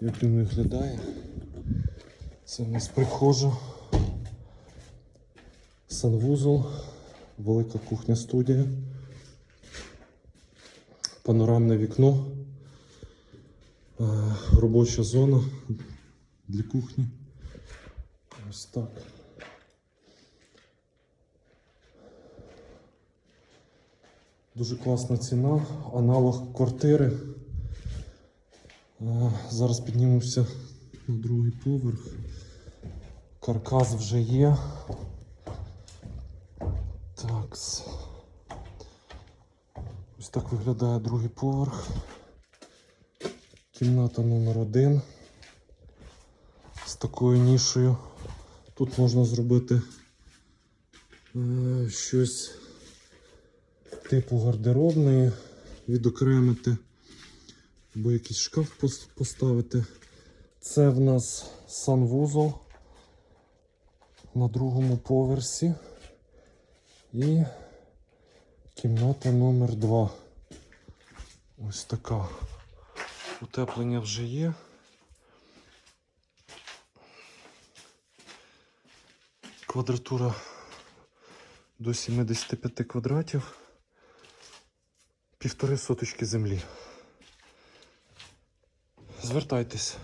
як він виглядає. Це в нас прихожа. Санвузол, велика кухня студія, панорамне вікно, е, робоча зона для кухні. Ось так. Дуже класна ціна, аналог квартири. Зараз піднімемося на другий поверх. Каркас вже є. Так. Ось так виглядає другий поверх. Кімната номер один. З такою нішею. Тут можна зробити е, щось типу гардеробної, відокремити, або якийсь шкаф поставити. Це в нас санвузол на другому поверсі. І кімната номер 2 Ось така. Утеплення вже є. Квадратура до 75 квадратів. Півтори соточки землі. Звертайтесь.